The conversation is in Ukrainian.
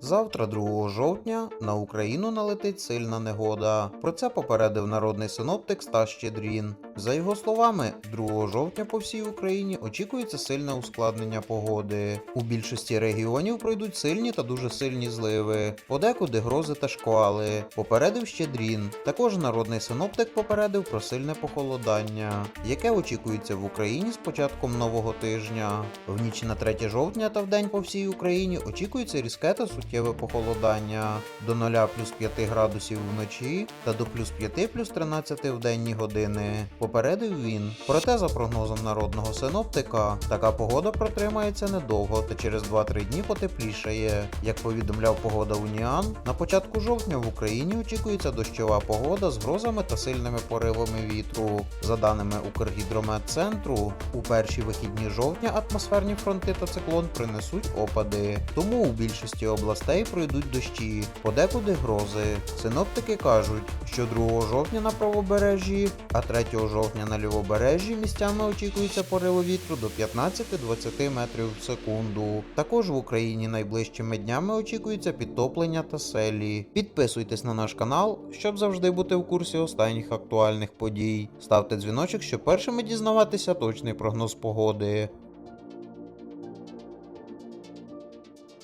Завтра, 2 жовтня, на Україну налетить сильна негода. Про це попередив народний синоптик Стас Щедрін. За його словами, 2 жовтня по всій Україні очікується сильне ускладнення погоди. У більшості регіонів пройдуть сильні та дуже сильні зливи, подекуди грози та шквали. Попередив Щедрін. Також народний синоптик попередив про сильне похолодання, яке очікується в Україні з початком нового тижня. В ніч на 3 жовтня та вдень по всій Україні очікується різке та суттєве похолодання до 0 плюс 5 градусів вночі та до плюс 5 плюс 13 в денні години. Попередив він. Проте, за прогнозом народного синоптика, така погода протримається недовго та через 2-3 дні потеплішає. Як повідомляв погода Уніан, на початку жовтня в Україні очікується дощова погода з грозами та сильними поривами вітру. За даними Укргідрометцентру, у перші вихідні жовтня атмосферні фронти та циклон принесуть опади. Тому у більшості областей пройдуть дощі, подекуди грози. Синоптики кажуть, що 2 жовтня на правобережжі, а 3 жовтня на лівобережжі місцями очікується пориви вітру до 15-20 метрів в секунду. Також в Україні найближчими днями очікується підтоплення та селі. Підписуйтесь на наш канал, щоб завжди бути в курсі останніх актуальних подій. Ставте дзвіночок, щоб першими дізнаватися точний прогноз погоди.